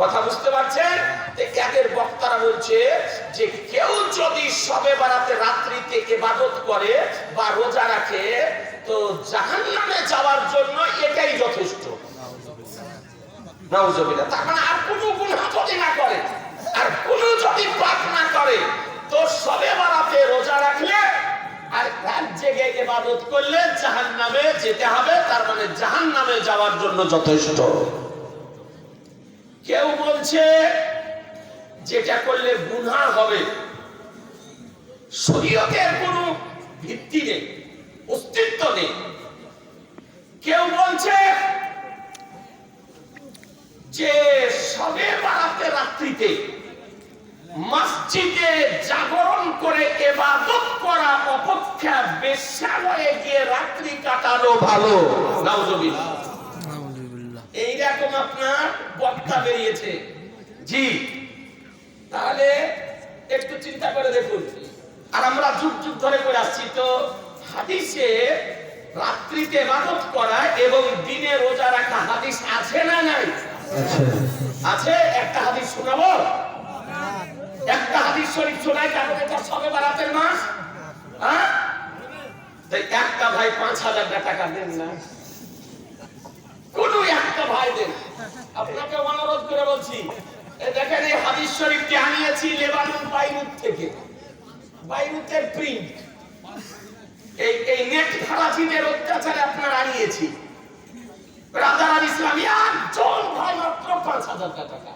কথা বুঝতে পারছেন? একের বক্তারা বলছে যে কেউ যদি সবে বারাতে রাত্রিতে এবাদত করে বা রোজা রাখে, তো জাহান্নামে যাওয়ার জন্য এটাই যথেষ্ট। মানে আর কোনো না করে, আর কোনো যদি না করে, তো সবে রোজা রাখলে আর ইবাদত করলে যেতে হবে, তার মানে জাহান্নামে যাওয়ার জন্য যথেষ্ট। কেউ বলছে, যেটা করলে গুনাহ হবে, শরীয়তের কোনো ভিত্তি নেই, অস্তিত্ব নেই। কেউ বলছে যে সবে বাড়াতে রাত্রিতে মসজিদে জাগরণ করে এবাদত করা অপেক্ষা বেশ্যালয়ে গিয়ে রাত্রি কাটানো ভালো। এইরকম আপনার বক্তা বেরিয়েছে। জি। তাহলে একটু চিন্তা করে দেখুন। আর আমরা যুগ যুগ ধরে করে আসছি তো হাদিসে রাত্রিতে ইবাদত করা এবং দিনে রোজা রাখা হাদিস আছে না নাই? আছে। একটা হাদিস শোনাবো? একটা হাদিস শরীফ শোনাই কারণ এটা সবে বারাতের মাস? হ্যাঁ? একটা ভাই পাঁচ হাজার টাকা দেন না। একটা ভাই দেন আপনাকে অনুরোধ করে বলছি দেখেন এই হাদিস শরীফটি আনিয়েছি লেবানন বাইরুত থেকে। বাইরুতের প্রিন্ট এই এই নেট অত্যাচারে আনিয়েছি। ইসলামী একজন ভাই মাত্র পাঁচ হাজার টাকা।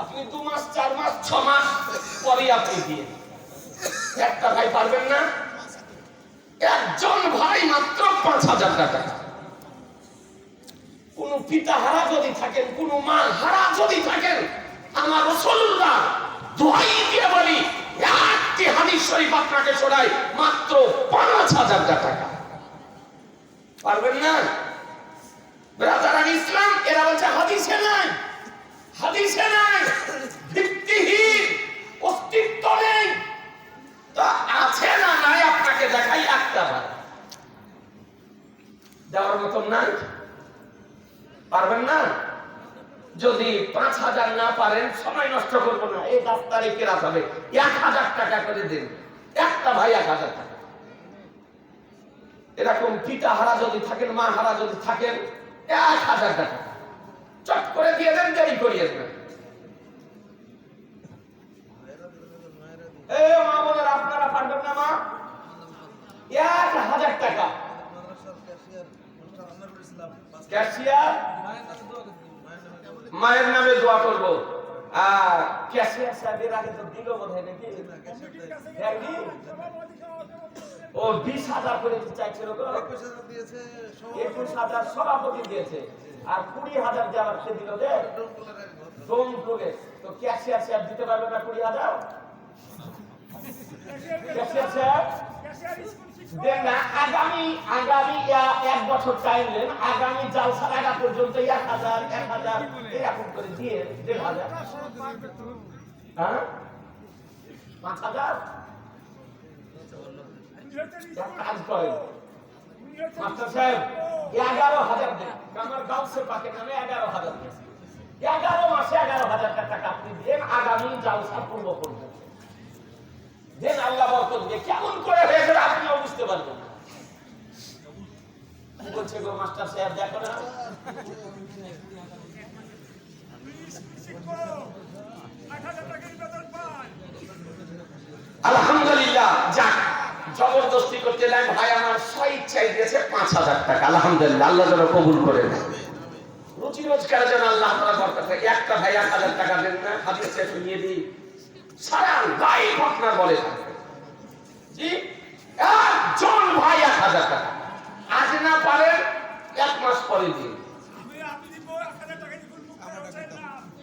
আপনি দু মাস, চার মাস, ছ মাস পরে আপনি দিয়ে একটা ভাই পারবেন না? একজন ভাই মাত্র পাঁচ হাজার টাকা। কোন পিতা হারা যদি থাকেন, কোন মা হারা যদি থাকেন, আমার রসুল্লাহ দোহাই দিয়ে বলি, একটি হাদিস শরীফ আপনাকে মাত্র পাঁচ হাজার টাকা। পারবেন না? ইসলাম, এরা বলছে হাদিসে নাই। হাদিসে নাই। ভিত্তিহীন। অস্তিত্ব নেই। তা আছে না নাই আপনাকে দেখাই একটা দেওয়ার মতন নাই? পারবেন না? যদি পাঁচ হাজার না পারেন সময় নষ্ট করব না। এই ডাক্তারে কেরাত হবে? এক হাজার টাকা করে দিন। একটা ভাই এক হাজার টাকা। এরকম পিতা হারা যদি থাকেন মা হারা যদি থাকেন এক হাজার টাকা। চট করে দিয়ে দেন দেরি করিয়ে দেবেন। এই মা বোনের আপনারা পারবেন না মা? এক হাজার টাকা। ক্যাশিয়ার মায়ের নামে দোয়া করব। আর ক্যাশিয়ার সাহেবের আগে তো দিল বোধ হয় নাকি? ও বিশ হাজার করে দিতে চাইছিল একুশ হাজার সভাপতি। দিয়েছে। আর কুড়ি হাজার যাওয়ার সে দিল করে তো ক্যাশিয়ার সাহেব দিতে পারবে না কুড়ি হাজার? ক্যাশিয়ার সাহেব আগামী আগামী এক বছর টাইম নেন, আগামী পর্যন্ত এক হাজার এক হাজার এরকম করে দিয়ে দেড় হাজার। হ্যাঁ? পাঁচ হাজার? এগারো হাজার এগারো হাজার এগারো মাসে এগারো হাজার টাকা জালসা পূর্ব করবেন আল্লাহ কেমন করে হয়ে গেলে আপনিও বুঝতে পারবেন না কি বলছে গো মাস্টার সাহেব দেখো না। আলহামদুলিল্লাহ, যাক, জবরদস্তি করতে নাই, ভাই, আমার স্বইচ্ছাই দিয়েছে পাঁচ হাজার টাকা। আলহামদুলিল্লাহ, আল্লাহ যেন কবুল করে নেয়। রুচি রোজগার যেন আল্লাহ আপনার। একটা ভাই এক হাজার টাকা দেন না, হাদিসে শুনিয়ে দিই। সারা গায়ে আপনার বলে জি? একজন ভাই এক হাজার টাকা। আজ না দিন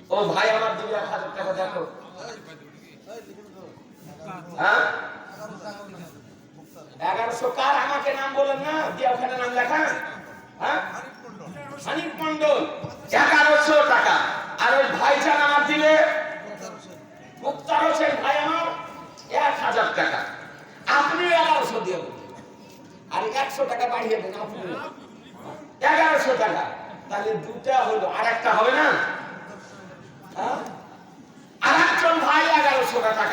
ও ভাই, আমার দিকে এক হাজার টাকা দেখো। হ্যাঁ? এগারোশো কার আমাকে নাম বলেন না? দিয়ে ওখানে নাম লেখা। হ্যাঁ? মন্ডল এগারোশো টাকা। আর ওই ভাইজান আমার দিলে, মুক্তার হোসেন ভাই আমার এক হাজার টাকা। আপনি এগারোশো দিয়ে আর একশো টাকা বাড়িয়ে দেন আপনি। এগারোশো টাকা। তাহলে দুটা হলো আর একটা হবে না? হ্যাঁ? আর একজন ভাই এগারোশো টাকা।